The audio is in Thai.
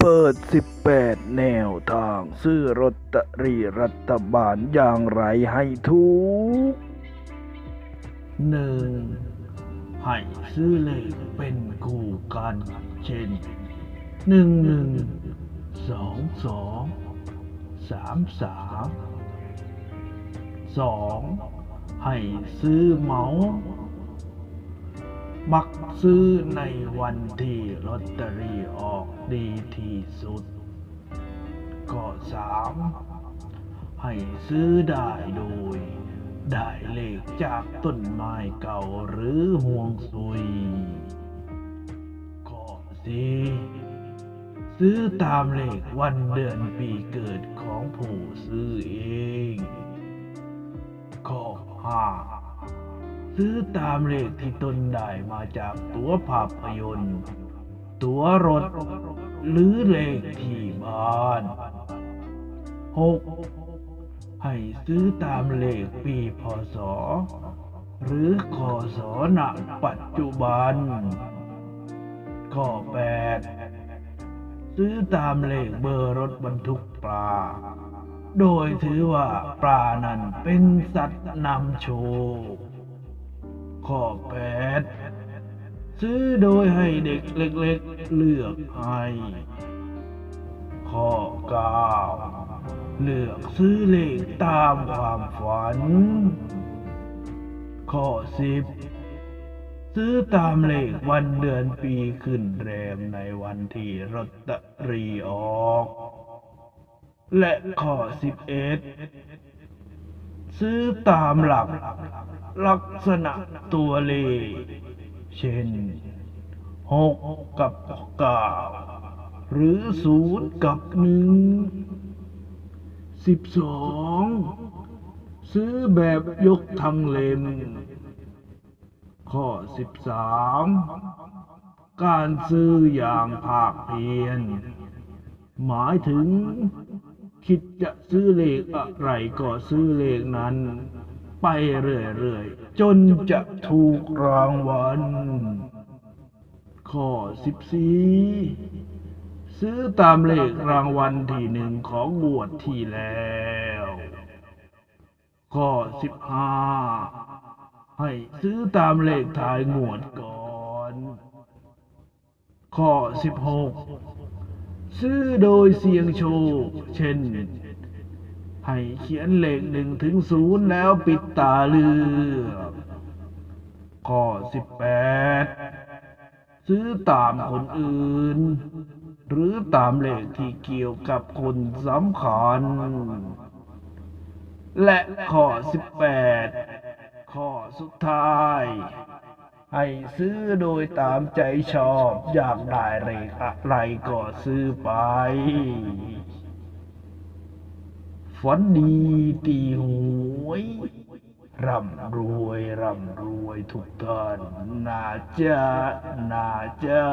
เปิด 18 แนวทางซื้อรถตรีรัฐบาลอย่างไรให้ถูกหนึ่งให้ซื้อเลขเป็นคู่กันเช่นหนึ่งหนึ่งสองสองสามสามสอง ให้ซื้อเหมามักซื้อในวันที่ลอตเตอรี่ออกดีที่สุดก็สามให้ซื้อได้โดย ได้เลขจากต้นไม้เก่าหรือห่วงซุยก็สี่ซื้อตามเลขวันเดือนปีเกิดของผู้ซื้อเองก็ ห้าซื้อตามเลขที่ตนได้มาจากตั๋วภาพยนตร์ ตั๋วรถ หรือเลขที่บ้านหกให้ซื้อตามเลขปีพศ หรือคศณปัจจุบัน ข้อแปดซื้อตามเลขเบอร์รถบรรทุกปลา โดยถือว่าปลานั้นเป็นสัตว์นำโชค ข้อแปดซื้อโดยให้เด็กเล็กๆเลือกให้ ข้อเก้าเลือกซื้อเลขตามความฝัน ข้อสิบซื้อตามเลขวันเดือนปีขึ้นแรมในวันที่รถตอรีออก และข้อสิบเอ็ดซื้อตามหลักลักษณะตัวเลข เช่นหกกับเก้าหรือศูนย์กับหนึ่งสิบสองซื้อแบบยกทั้งเล่มข้อสิบสามการซื้ออย่างภาคเพียนหมายถึง คิดจะซื้อเลขอะไรก็ซื้อเลขนั้น ไปเรื่อยๆ จนจะถูกรางวัล ข้อ14ซื้อตามเลขรางวัลที่หนึ่งของงวดที่แล้ว ข้อ15ให้ซื้อตามเลขท้ายงวดก่อน ข้อ16 ซื้อโดยเสี่ยงโชคเช่น ให้เขียนเลขหนึ่งถึงศูนย์แล้วปิดตาเลือกข้อ18ซื้อตามคนอื่น หรือตามเลขที่เกี่ยวกับคนสำคัญ และข้อ18ข้อสุดท้า ให้ซื้อโดยตามใจชอบอยากได้เลขอะไรก็ซื้อไปฝันดีตีหวยร่ำรวยร่ำรวยทุกท่านนาจ้านาจ้า